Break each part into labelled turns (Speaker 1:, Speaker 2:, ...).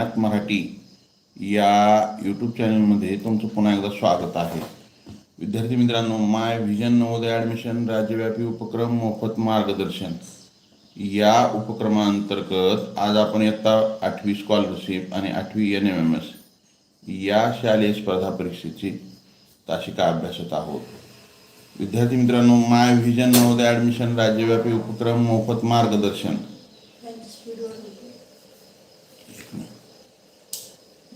Speaker 1: मराठी या यूट्यूब चॅनलमध्ये तुमचं पुन्हा एकदा स्वागत आहे. विद्यार्थी मित्रांनो माय व्हिजन नवोदय ॲडमिशन राज्यव्यापी उपक्रम मोफत मार्गदर्शन. या उपक्रमांतर्गत आज आपण इयत्ता आठवी स्कॉलरशिप आणि आठवी एन एम एम एस या शालेय स्पर्धा परीक्षेची तासिका अभ्यासत आहोत. विद्यार्थी मित्रांनो माय व्हिजन नवोदय ॲडमिशन राज्यव्यापी उपक्रम मोफत मार्गदर्शन.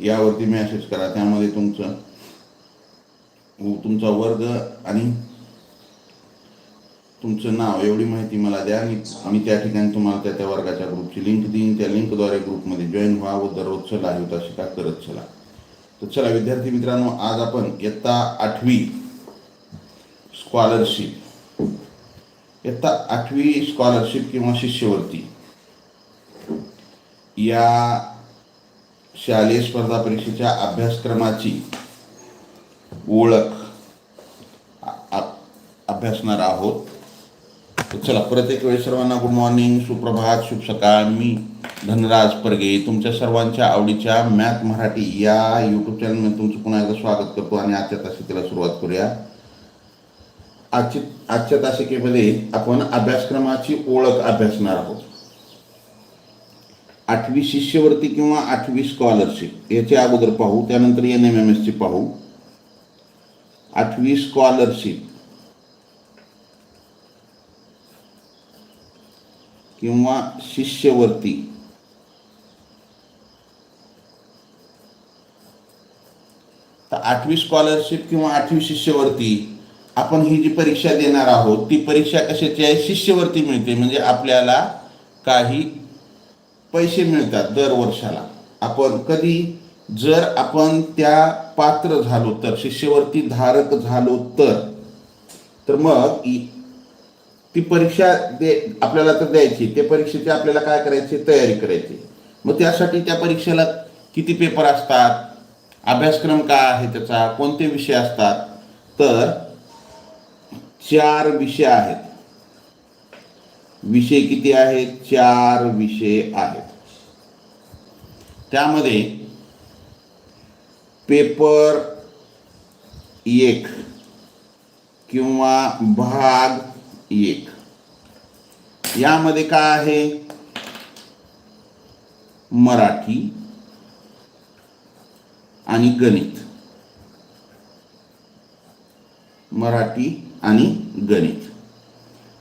Speaker 1: यावरती मेसेज करा. त्यामध्ये तुमचं तुमचा वर्ग आणि तुमचं नाव एवढी माहिती मला द्या आणि आम्ही त्या ठिकाणी तुम्हाला त्या त्या वर्गाच्या ग्रुपची लिंक देईन. त्या लिंकद्वारे ग्रुपमध्ये जॉईन व्हा. व दररोजचं लाईव्ह शिका करत चला. तर चला विद्यार्थी मित्रांनो आज आपण इयत्ता आठवी स्कॉलरशिप इयत्ता आठवी स्कॉलरशिप किंवा शिष्यवृत्ती. या शालेय स्पर्धा परीक्षेच्या अभ्यासक्रमाची ओळख अभ्यासणार आहोत. चला प्रत्येक वेळेस सर्वांना गुड मॉर्निंग सुप्रभात शुभ सकाळ. मी धनराज परगे. तुमच्या सर्वांच्या आवडीच्या मॅथ मराठी या यूट्यूब चॅनलमध्ये तुमचं पुन्हा एकदा स्वागत करतो आणि आजच्या तासिकेला सुरुवात करूया. आजची आजच्या तासिकेमध्ये आपण अभ्यासक्रमाची ओळख अभ्यासणार आहोत. आठवी शिष्यवृत्ती किंवा आठवी स्कॉलरशिप याचे अगोदर पाहू त्यानंतर एन एम एम एसची पाहू. आठवी स्कॉलरशिप किंवा शिष्यवृत्ती. तर आठवी स्कॉलरशिप किंवा आठवी शिष्यवृत्ती आपण ही जी परीक्षा देणार आहोत ती परीक्षा कशाची आहे? शिष्यवृत्ती मिळते म्हणजे आपल्याला काही पैसे मिळतात दर वर्षाला. आपण कधी जर आपण त्या पात्र झालो तर शिष्यवृत्ती धारक झालो तर तर मग ती परीक्षा दे आपल्याला तर द्यायची. त्या परीक्षेची आपल्याला काय करायची? तयारी करायची. मग त्यासाठी त्या परीक्षेला किती पेपर असतात? अभ्यासक्रम काय आहे त्याचा? कोणते विषय असतात? तर चार विषय आहेत. विषय किती आहेत? चार विषय आहेत. त्यामध्ये पेपर एक किंवा भाग एक. यामध्ये काय आहे? मराठी आणि गणित. मराठी आणि गणित.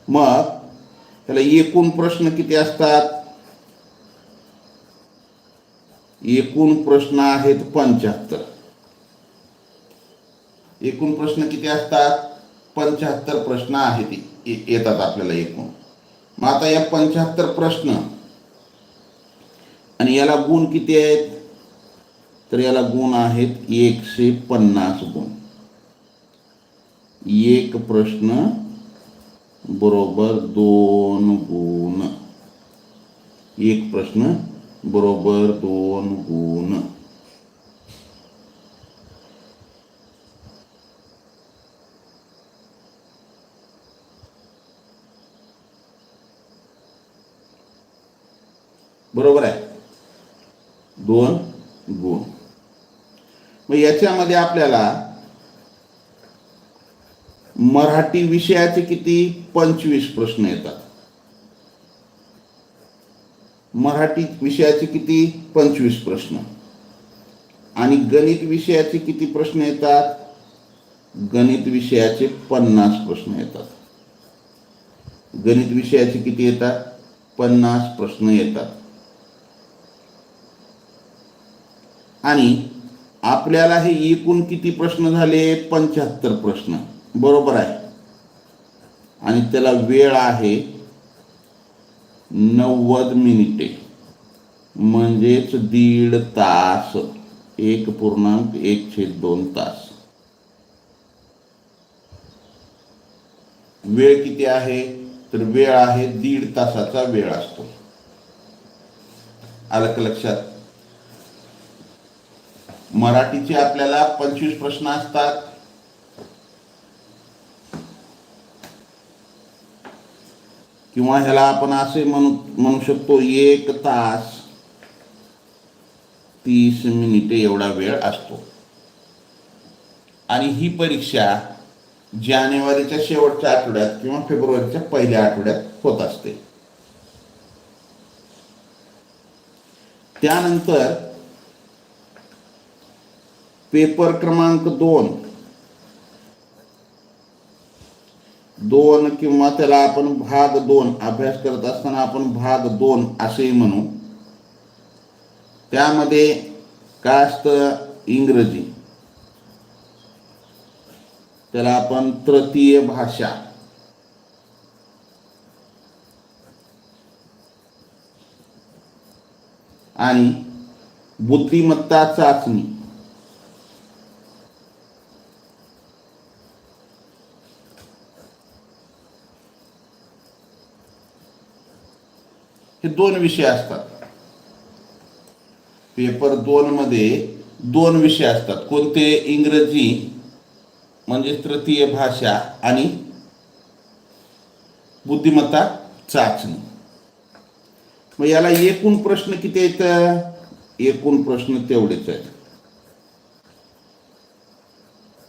Speaker 1: मग त्याला एकूण प्रश्न किती असतात? एकूण प्रश्न आहेत पंच्याहत्तर. एकूण प्रश्न किती असतात? पंच्याहत्तर प्रश्न आहेत. येतात आपल्याला एकूण. मग आता या पंच्याहत्तर प्रश्न आणि याला गुण किती आहेत? तर याला गुण आहेत एकशे पन्नास गुण. एक प्रश्न बरोबर दोन गुण. एक प्रश्न बरोबर दोन गुण. बरोबर आहे. दोन गुण. मग याच्यामध्ये आपल्याला मराठी विषयाचे किती? पंचवीस प्रश्न येतात. मराठी विषयाचे किती? पंचवीस प्रश्न. आणि गणित विषयाचे किती प्रश्न येतात? गणित विषयाचे पन्नास प्रश्न येतात. गणित विषयाचे किती येतात? पन्नास प्रश्न येतात. आणि आपल्याला हे एकूण किती प्रश्न झाले? पंच्याहत्तर प्रश्न. बरोबर आहे. आणि त्याला वेळ आहे नव्वद मिनिटे. म्हणजेच दीड तास. एक पूर्णांक एक छेद दोन तास. वेळ किती आहे? तर वेळ आहे दीड तासाचा वेळ असतो. आलं का लक्षात? मराठीचे आपल्याला पंचवीस प्रश्न असतात. किंवा ह्याला आपण असे म्हणू म्हणू शकतो एक तास तीस मिनिटे एवढा वेळ असतो. आणि ही परीक्षा जानेवारीच्या शेवटच्या आठवड्यात किंवा फेब्रुवारीच्या पहिल्या आठवड्यात होत असते. त्यानंतर पेपर क्रमांक दोन दोन किंवा त्याला आपण भाग दोन अभ्यास करत असताना आपण भाग दोन असेही म्हणू. त्यामध्ये काय असतं इंग्रजी. त्याला आपण तृतीय भाषा. आणि बुद्धिमत्ता चाचणी. हे दोन विषय असतात. पेपर दोन मध्ये दोन विषय असतात. कोणते? इंग्रजी म्हणजे तृतीय भाषा आणि बुद्धिमत्ता चाचणी. मग याला एकूण प्रश्न किती आहेत? एकूण प्रश्न तेवढेच आहेत.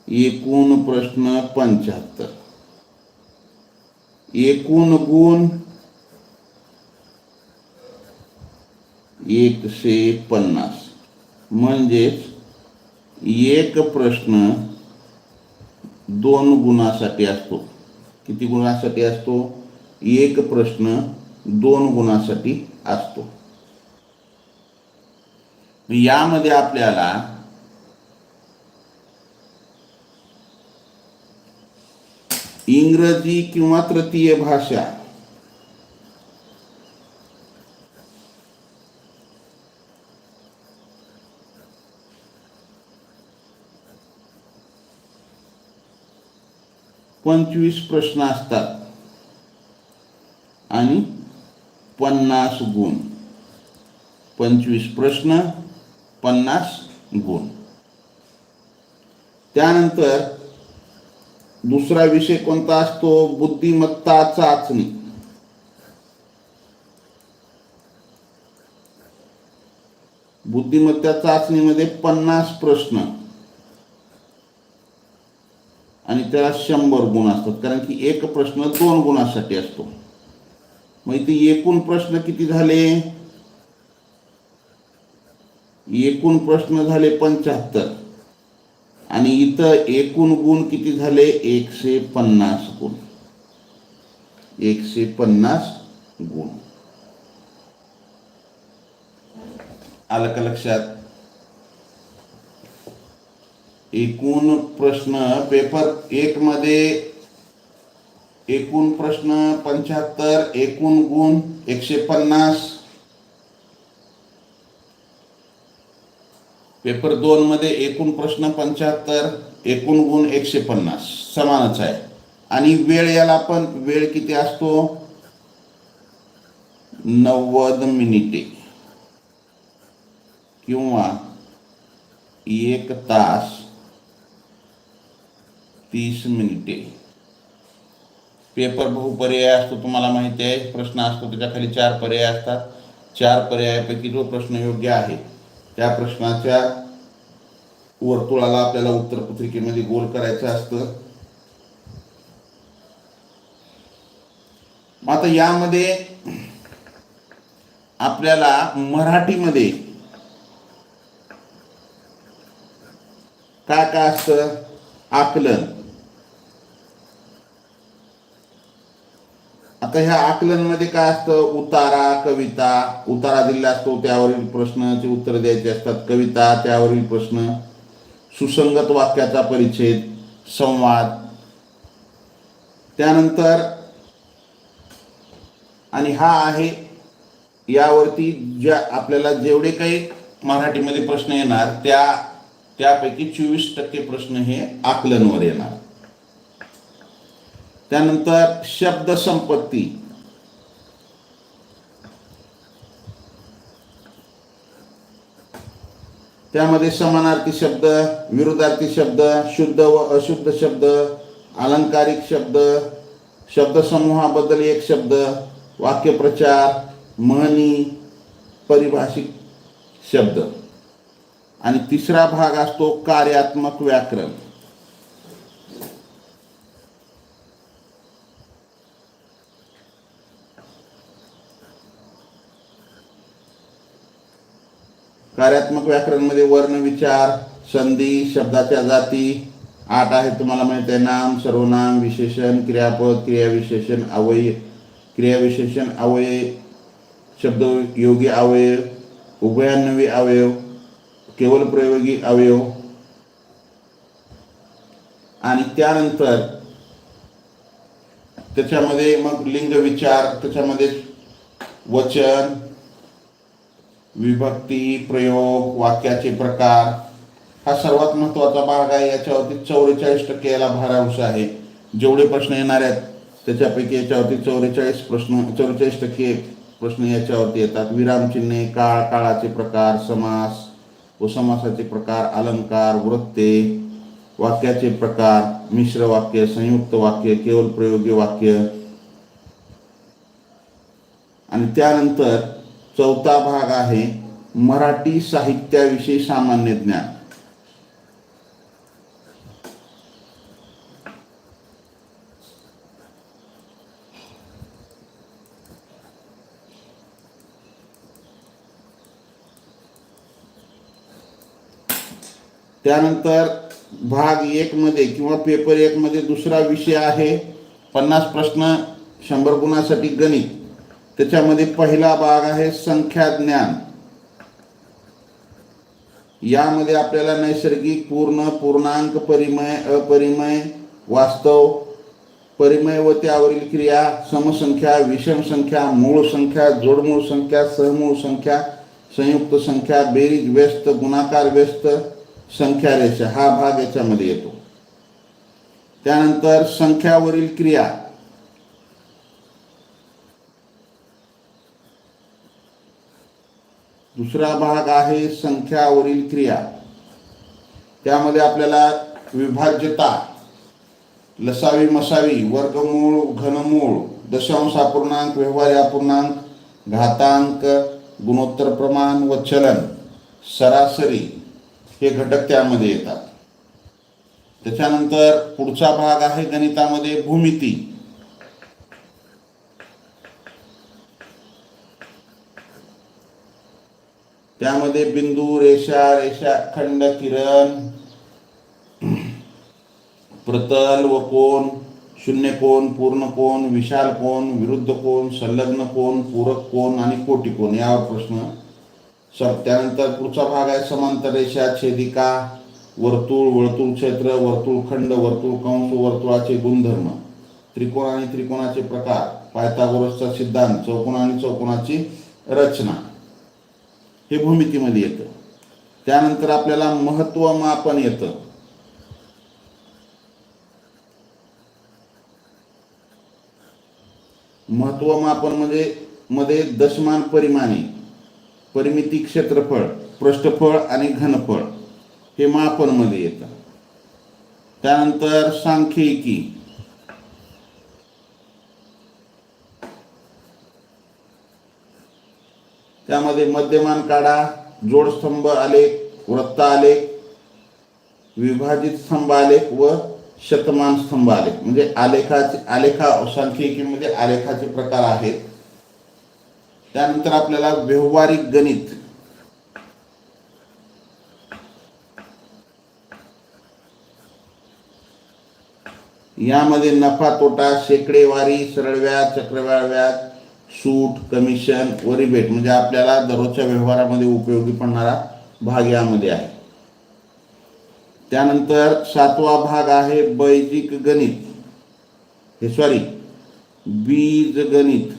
Speaker 1: एकूण प्रश्न पंच्याहत्तर. एकूण गुण एकशे पन्नास. म्हणजेच एक प्रश्न दोन गुणासाठी असतो. किती गुणासाठी असतो? एक प्रश्न दोन गुणासाठी असतो. यामध्ये आपल्याला इंग्रजी किंवा तृतीय भाषा पंचवीस प्रश्न असतात. आणि पन्नास गुण. पंचवीस प्रश्न पन्नास गुण. त्यानंतर दुसरा विषय कोणता असतो? बुद्धिमत्ता चाचणी. बुद्धिमत्ता चाचणीमध्ये पन्नास प्रश्न. आणि त्याला शंभर गुण असतात. कारण की एक प्रश्न दोन गुणासाठी असतो. मग इथे एकूण प्रश्न किती झाले? एकूण प्रश्न झाले पंच्याहत्तर. आणि इथं एकूण गुण किती झाले? एकशे पन्नास गुण. एकशे पन्नास गुण. आलं का लक्षात? एकूण प्रश्न पेपर एक मध्ये एकूण प्रश्न पंच्याहत्तर एकूण गुण एकशे पन्नास. पेपर दोन मध्ये एकूण प्रश्न पंच्याहत्तर एकूण गुण एकशे पन्नास. समानच आहे. आणि वेळ याला पण वेळ किती असतो? नव्वद मिनिटे. किंवा एक तास तीस मिनिटे. पेपर बहु पर्याय असतो तुम्हाला माहिती आहे. प्रश्न असतो त्याच्याखाली चार पर्याय असतात. चार पर्यायापैकी जो प्रश्न योग्य आहे त्या प्रश्नाच्या वर्तुळाला आपल्याला उत्तरपत्रिकेमध्ये गोल करायचं असतं. आता यामध्ये आपल्याला मराठीमध्ये काय काय असतं? आकलन. आता ह्या आकलनमध्ये काय असतं? उतारा कविता. उतारा दिला असतो त्यावरील प्रश्नाची उत्तर द्यायचे असतात. कविता त्यावरील प्रश्न. सुसंगत वाक्याचा परिच्छेद संवाद. त्यानंतर आणि हा आहे यावरती ज्या आपल्याला जेवढे काही मराठीमध्ये प्रश्न येणार त्या त्यापैकी चोवीस टक्के प्रश्न हे आकलनवर येणार. त्यानंतर शब्द संपत्ती. त्यामध्ये समानार्थी शब्द विरोधार्थी शब्द शुद्ध व अशुद्ध शब्द अलंकारिक शब्द शब्दसमूहाबद्दल एक शब्द वाक्यप्रचार म्हणी परिभाषिक शब्द. आणि तिसरा भाग असतो कार्यात्मक व्याकरण. कार्यात्मक व्याकरणमध्ये वर्ण विचार संधी शब्दाच्या जाती आठ आहे तुम्हाला माहिती आहे. नाम सर्वनाम विशेषण क्रियापद क्रियाविशेषण अवयव क्रियाविशेषण अवयव शब्द योगी अवयव उभयान्नवी अवयव केवळ प्रयोगी अवयव आणि त्यानंतर त्याच्यामध्ये मग लिंग विचार त्याच्यामध्ये वचन विभक्ती प्रयोग वाक्याचे प्रकार हा सर्वात महत्त्वाचा भाग आहे. याच्यावरती चौवेचाळीस टक्के याला भारांश आहे. जेवढे प्रश्न येणार आहेत त्याच्यापैकी याच्यावरती चौवेचाळीस प्रश्न चौवेचाळीस टक्के प्रश्न याच्यावरती येतात. विरामचिन्हे काळ काळाचे प्रकार समास व समासाचे प्रकार अलंकार वृत्ते वाक्याचे प्रकार मिश्र वाक्य संयुक्त वाक्य केवळ प्रयोगी वाक्य. आणि त्यानंतर चौथा भाग आहे मराठी साहित्याविषयी सामान्य ज्ञान. त्यानंतर भाग एक मध्ये किंवा पेपर एक मध्ये दुसरा विषय आहे पन्नास प्रश्न शंभर गुणासाठी गणित. त्याच्यामध्ये पहिला भाग आहे संख्या ज्ञान. यामध्ये आपल्याला नैसर्गिक पूर्ण पूर्णांक परिमय अपरिमय वास्तव परिमय व त्यावरील क्रिया समसंख्या विषम संख्या मूळ संख्या जोडमूळ संख्या सहमूळ संख्या संयुक्त संख्या बेरीज व्यस्त गुणाकार व्यस्त संख्या रेषा. हा भाग याच्यामध्ये येतो. त्यानंतर संख्यावरील क्रिया. दुसरा भाग आहे संख्यावरील क्रिया. त्यामध्ये आपल्याला विभाज्यता लसावी मसावी वर्गमूळ घनमूळ दशांश अपूर्णांक व्यवहारी अपूर्णांक घातांक गुणोत्तर प्रमाण व चलन सरासरी हे घटक त्यामध्ये येतात. त्याच्यानंतर पुढचा भाग आहे गणितामध्ये भूमिती. त्यामध्ये बिंदू रेषा रेषा खंड किरण प्रतल व कोण शून्य कोण पूर्ण कोण विशाल कोण विरुद्ध कोण संलग्न कोण पूरक कोण आणि कोटी कोण यावर प्रश्न. सर त्यानंतर पुढचा भाग आहे समांतर रेषा छेदिका वर्तुळ वर्तुळ क्षेत्र वर्तुळ खंड वर्तुळ कंस वर्तुळाचे गुणधर्म. त्रिकोण आणि त्रिकोणाचे प्रकार. पायथागोरसचा सिद्धांत चौकोन आणि चौकोनाची रचना. हे भूमितीमध्ये येतं. त्यानंतर आपल्याला महत्त्व मापन येतं. महत्त्व मापन म्हणजे मध्ये दशमान परिमाणे परिमिती क्षेत्रफळ पृष्ठफळ आणि घनफळ हे मापनमध्ये येतं. त्यानंतर सांख्यिकी त्यामध्ये मध्यमान काढा जोडस्तंभ आलेख वृत्त आलेख विभाजित स्तंभ आलेख व शतमान स्तंभ आलेख म्हणजे आलेखाचे आलेखा सांख्यिकीमध्ये म्हणजे आलेखाचे प्रकार आहेत. त्यानंतर आपल्याला व्यवहारिक गणित. यामध्ये नफा तोटा शेकडेवारी सरळ व्याज चक्रवाढ व्याज सूट कमिशन व रिबेट म्हणजे आपल्याला दररोजच्या व्यवहारामध्ये उपयोगी पडणारा भाग यामध्ये आहे. त्यानंतर सातवा भाग आहे बैजिक गणित. हे सॉरी बीज गणित.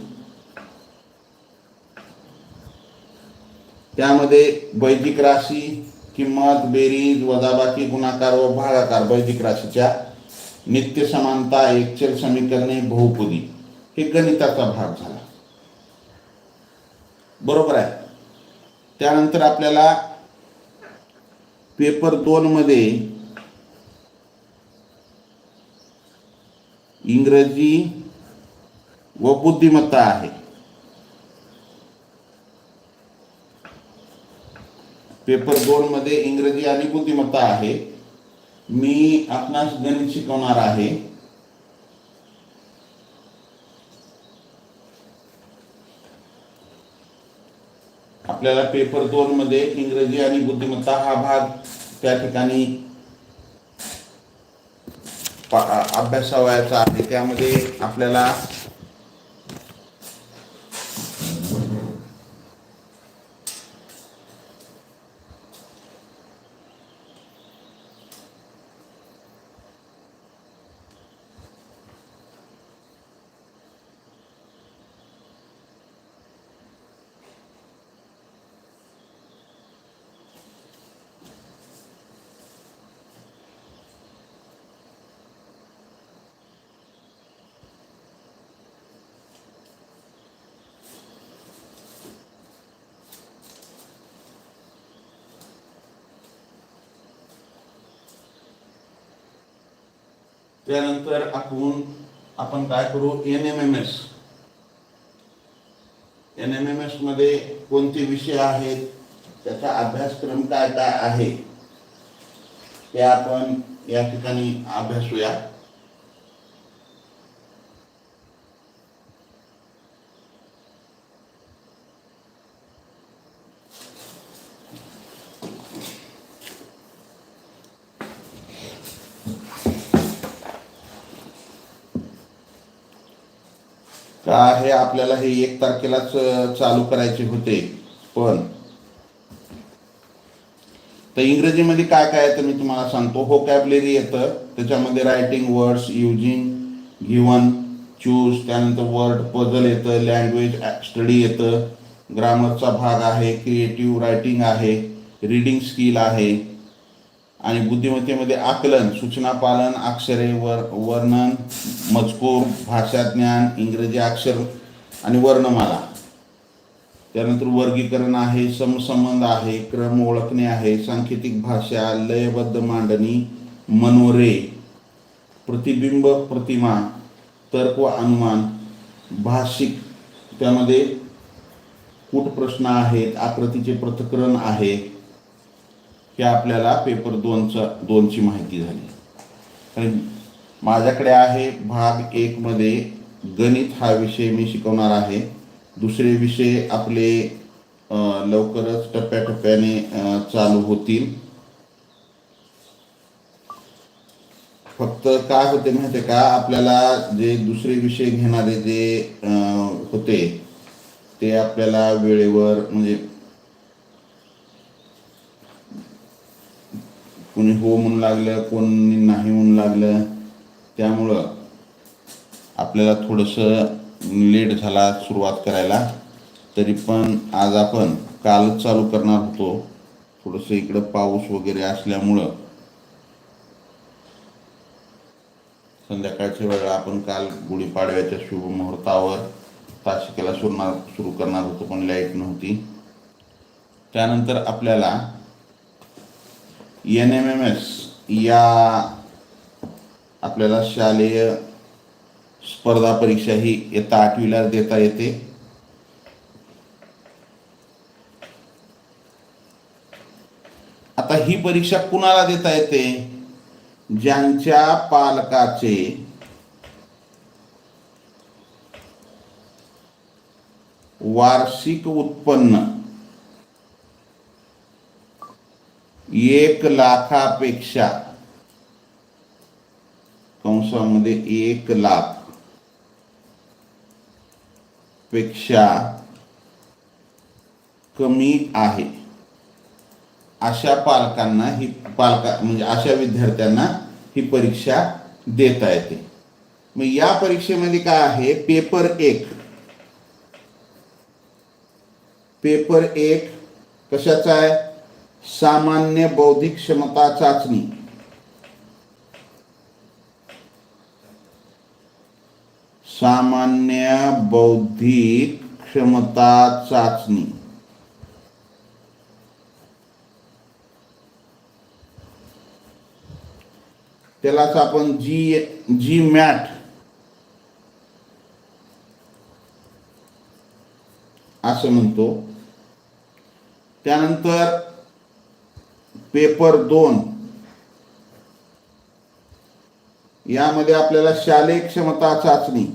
Speaker 1: त्यामध्ये बैजिक राशी किंमत बेरीज वजाबाकी गुणाकार व भागाकार बैजिक राशीच्या नित्य समानता एकचल समीकरणे बहुपदी. हे गणिताचा भाग झाला. बरोबर आहे. त्यानंतर आपल्याला पेपर दोनमध्ये इंग्रजी व बुद्धिमत्ता आहे. पेपर दोन मध्ये इंग्रजी आणि बुद्धिमत्ता आहे. मी आपणास गणित शिकवणार आहे. आपल्याला पेपर दोन मध्ये इंग्रजी आणि बुद्धिमत्ता हा भाग त्या ठिकाणी अभ्यासावयाचा आहे. त्यामध्ये आपल्याला त्यानंतर आपण आपण काय करू? N M M S N M M एसमध्ये कोणते विषय आहेत? त्याचा अभ्यासक्रम काय काय आहे? ते आपण या ठिकाणी अभ्यासूया. का हे आपल्याला हे एक तारखेलाच चालू करायचे होते. पण तर इंग्रजीमध्ये काय काय येतं मी तुम्हाला सांगतो. हो कॅबलेरी येतं. त्याच्यामध्ये writing words using given choose त्यानंतर वर्ड पझल येतं लँग्वेज स्टडी येतं. ग्रामरचा भाग आहे क्रिएटिव्ह रायटिंग आहे रीडिंग स्किल आहे. आणि बुद्धिमत्तेमध्ये आकलन सूचना पालन अक्षरे वर वर्णन मजकूर भाषा ज्ञान इंग्रजी अक्षर आणि वर्णमाला. त्यानंतर वर्गीकरण आहे समसंबंध आहे क्रम ओळखणे आहे सांकेतिक भाषा लयबद्ध मांडणी मनोरे प्रतिबिंब प्रतिमा तर्क व अनुमान भाषिक. त्यामध्ये कूट प्रश्न आहेत आकृतीचे पृथक्करण आहे हे आपल्याला पेपर दोनचा दोनची माहिती झाली. आणि माझ्याकडे आहे भाग एकमध्ये गणित हा विषय मी शिकवणार आहे. दुसरे विषय आपले लवकरच टप्प्याटप्प्याने चालू होतील. फक्त काय होते माहिती का? आपल्याला जे दुसरे विषय घेणारे जे होते ते आपल्याला वेळेवर म्हणजे कोणी हो म्हणून लागलं कोणी नाही म्हणून लागलं. त्यामुळं आपल्याला थोडंसं लेट झाला सुरुवात करायला. तरी पण आज आपण कालच चालू करणार होतो. थोडंसं इकडं पाऊस वगैरे असल्यामुळं. संध्याकाळच्या वेळेला आपण काल गुढीपाडव्याच्या शुभ मुहूर्तावर तासिकेला सुरणार सुरू करणार होतो पण लाइट नव्हती. त्यानंतर आपल्याला एन एम एम एस या आपल्याला शालेय स्पर्धा परीक्षा ही येता आठवीला देता येते. आता ही परीक्षा कुणाला देता येते? ज्यांच्या पालकाचे वार्षिक उत्पन्न एक लाखापेक्षा. कंसामध्ये एक लाखपेक्षा कमी आहे. अशा पालकांना ही पालका म्हणजे अशा विद्यार्थ्यांना ही परीक्षा देता येते. मग या परीक्षेमध्ये काय आहे? पेपर एक. पेपर एक कशाचा आहे? सामान्य बौद्धिक क्षमता चाचणी. सामान्य बौद्धिक क्षमता चाचणी. त्यालाच आपण जी जी मॅट. असं म्हणतो. त्यानंतर पेपर दोन. यामध्ये आपल्याला शालेय क्षमता चाचणी.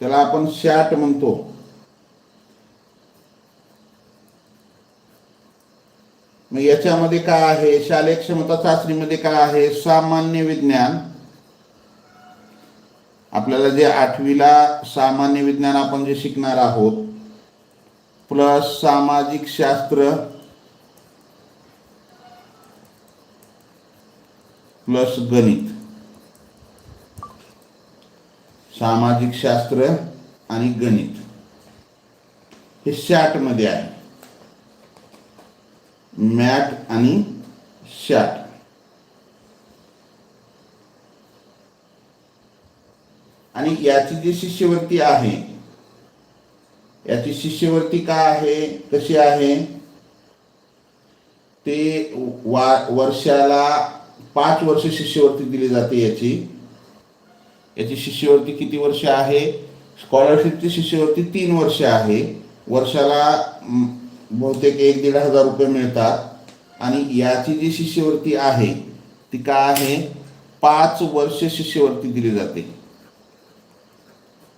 Speaker 1: त्याला आपण शॅट म्हणतो. मग याच्यामध्ये काय आहे? शालेय क्षमता चाचणीमध्ये काय आहे? सामान्य विज्ञान. आपल्याला जे आठवीला सामान्य विज्ञान आपण जे शिकणार आहोत प्लस सामाजिक शास्त्र प्लस गणित. सामाजिक शास्त्र आणि गणित. हे शॅटमध्ये आहे. मॅट आणि शॅट. आणि याची जी शिष्यवृत्ती आहे याची शिष्यवृत्ती काय आहे कशी आहे? ते वा वर्षाला पाच वर्ष शिष्यवृत्ती दिली जाते याची. याची शिष्यवृत्ती किती वर्ष आहे? स्कॉलरशिपची शिष्यवृत्ती तीन वर्ष आहे. वर्षाला बहुतेक एक दीड हजार रुपये मिळतात. आणि याची जी शिष्यवृत्ती आहे ती काय आहे? पाच वर्ष शिष्यवृत्ती दिली जाते.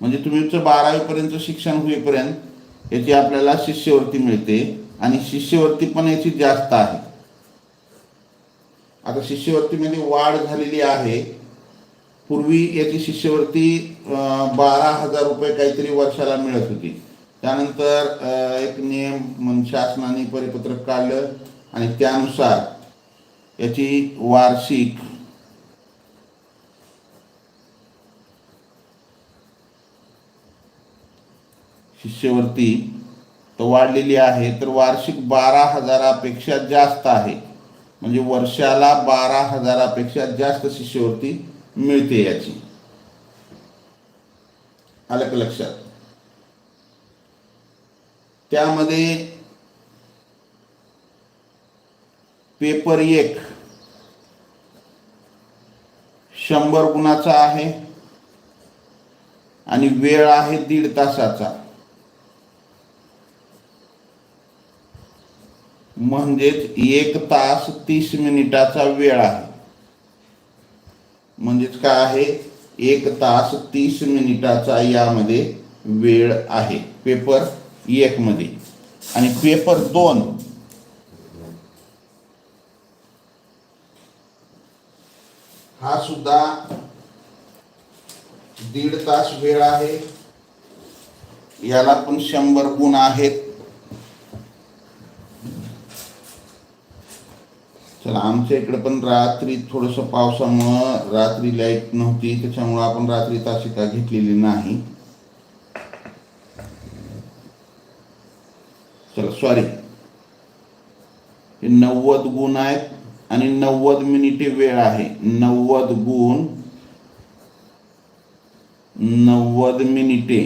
Speaker 1: म्हणजे तुमचं बारावीपर्यंत शिक्षण होईपर्यंत याची आपल्याला शिष्यवृत्ती मिळते आणि शिष्यवृत्ती पण याची जास्त आहे. आता शिष्यवृत्तीमध्ये म्हणजे वाढ झालेली आहे. पूर्वी याची शिष्यवृत्ती बारा हजार रुपये काहीतरी वर्षाला मिळत होती. त्यानंतर एक नियम शासनाने परिपत्रक काढलं आणि त्यानुसार याची वार्षिक शिष्यवृत्ती तर वाढलेली आहे तर वार्षिक बारा हजारापेक्षा जास्त आहे. म्हणजे वर्षाला बारा हजारापेक्षा जास्त शिष्यवृत्ती मिळते याची. आलं का लक्षात? त्यामध्ये पेपर एक शंभर गुणाचा आहे आणि वेळ आहे दीड तासाचा. म्हणजेच एक तास तीस मिनिटाचा वेळ आहे. म्हणजेच काय आहे? एक तास तीस मिनिटाचा यामध्ये वेळ आहे. पेपर एक मध्ये. आणि पेपर दोन. हा सुद्धा दीड तास वेळ आहे. याला पण शंभर गुण आहेत. चला आमच्या इकडे पण रात्री थोडस पावसामुळं रात्री लाइट नव्हती त्याच्यामुळं आपण रात्री तासिका घेतलेली नाही. चला सॉरी हे नव्वद गुण आहेत आणि नव्वद मिनिटे वेळ आहे. नव्वद गुण नव्वद मिनिटे.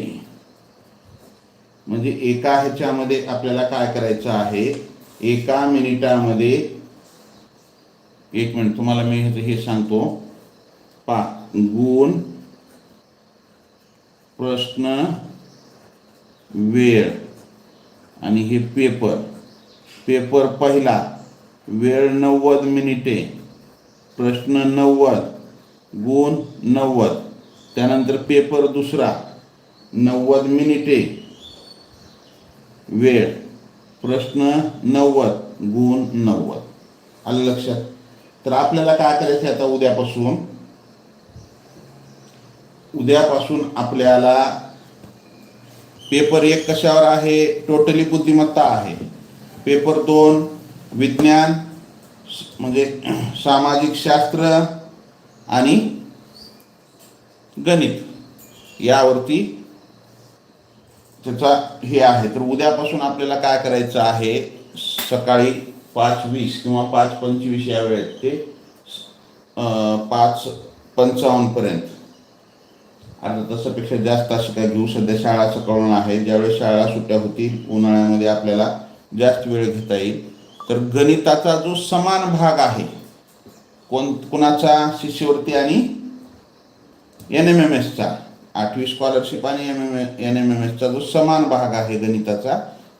Speaker 1: म्हणजे एका ह्याच्यामध्ये आपल्याला काय करायचं आहे? एका मिनिटामध्ये एक मिनिट तुम्हाला मी हे सांगतो. पा गुण प्रश्न वेळ आणि हे पेपर. पेपर पहिला वेळ नव्वद मिनिटे प्रश्न नव्वद गुण नव्वद. त्यानंतर पेपर दुसरा नव्वद मिनिटे वेळ प्रश्न नव्वद गुण नव्वद. आलं लक्षात? तर आपल्याला काय करायचं आता उद्यापासून? उद्यापासून आपल्याला पेपर एक कशावर आहे? टोटली बुद्धिमत्ता आहे. पेपर दोन विज्ञान म्हणजे सामाजिक शास्त्र आणि गणित यावरती त्याचा हे आहे. तर उद्यापासून आपल्याला काय करायचं आहे? सकाळी पाच वीस किंवा पाच पंचवीस या वेळेत ते पाच पंचावन्नपर्यंत आता तसंपेक्षा जास्त अशी काय घेऊ. सध्या शाळा सकाळून आहे. ज्यावेळेस शाळा सुट्ट्या होतील उन्हाळ्यामध्ये आपल्याला जास्त वेळ घेता येईल. तर गणिताचा जो समान भाग आहे कोण कुणाचा? शिष्यवृत्ती आणि एन एम एम एसचा आठवी स्कॉलरशिप आणि M M N M M एसचा जो समान भाग आहे गणिताचा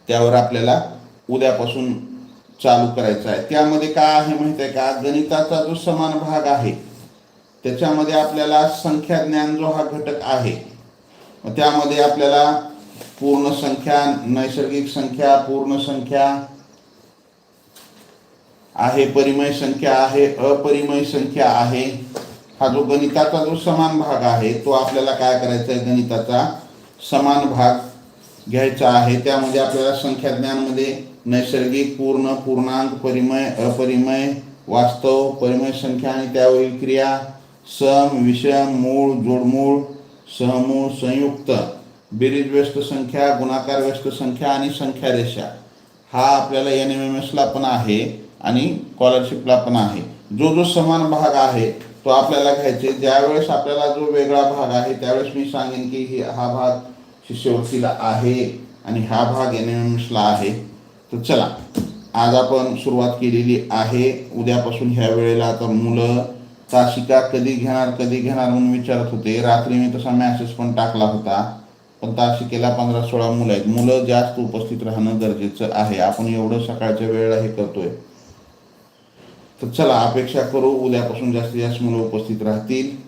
Speaker 1: त्यावर आपल्याला उद्यापासून चालू करायचा आहे. त्यामध्ये काय आहे माहिती आहे का? गणिताचा जो समान भाग आहे त्याच्यामध्ये आपल्याला संख्या ज्ञान जो हा घटक आहे त्यामध्ये आपल्याला पूर्ण संख्या नैसर्गिक संख्या पूर्ण संख्या आहे परिमय संख्या आहे अपरिमय संख्या आहे. हा जो गणिताचा जो समान भाग आहे तो आपल्याला काय करायचा आहे? गणिताचा समान भाग घ्यायचा आहे. त्यामध्ये आपल्याला संख्या ज्ञानमध्ये नैसर्गिक पूर्ण पूर्णांक परिमय अपरिमय वास्तव परिमय संख्या आणि त्यावरील क्रिया सम विषम मूळ जोडमूळ सहमूळ संयुक्त बेरीज व्यस्त संख्या गुणाकार व्यस्त संख्या आणि संख्या रेषा. हा आपल्याला एन एम एम एसला पण आहे आणि स्कॉलरशिपला पण आहे. जो जो समान भाग आहे तो आपल्याला घ्यायचे. ज्यावेळेस आपल्याला जो वेगळा भाग आहे त्यावेळेस मी सांगेन की हा भाग शिष्यवृत्तीला आहे आणि हा भाग एन एम एम एसला आहे. तर चला आज आपण सुरुवात केलेली आहे. उद्यापासून ह्या वेळेला आता मुलं तासिका कधी घेणार कधी घेणार म्हणून विचारत होते. रात्री मी तसा मॅसेज पण टाकला होता. पण तासिकेला पंधरा सोळा मुलं आहेत. मुलं जास्त उपस्थित राहणं गरजेचं आहे. आपण एवढं सकाळच्या वेळेला हे करतोय. तर चला अपेक्षा करू उद्यापासून जास्तीत जास्त मुलं उपस्थित राहतील.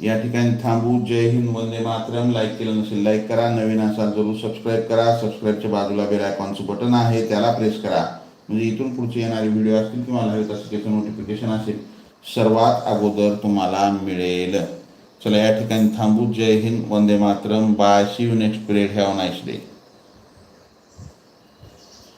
Speaker 1: या ठिकाणी थांबू. जय हिंद. वंदे मातरम. लाईक केलं नसेल लाईक करा. नवीन असाल जरूर सबस्क्राईब करा. सबस्क्राईबच्या बाजूला बेल आयकॉनचं बटन आहे त्याला प्रेस करा. म्हणजे इथून पुढचे येणारे व्हिडिओ असतील किंवा हवे तसं त्याचं नोटिफिकेशन असेल सर्वात अगोदर तुम्हाला मिळेल. चला या ठिकाणी थांबू. जय Hind. Vande Mataram. Bye see you next period have nice day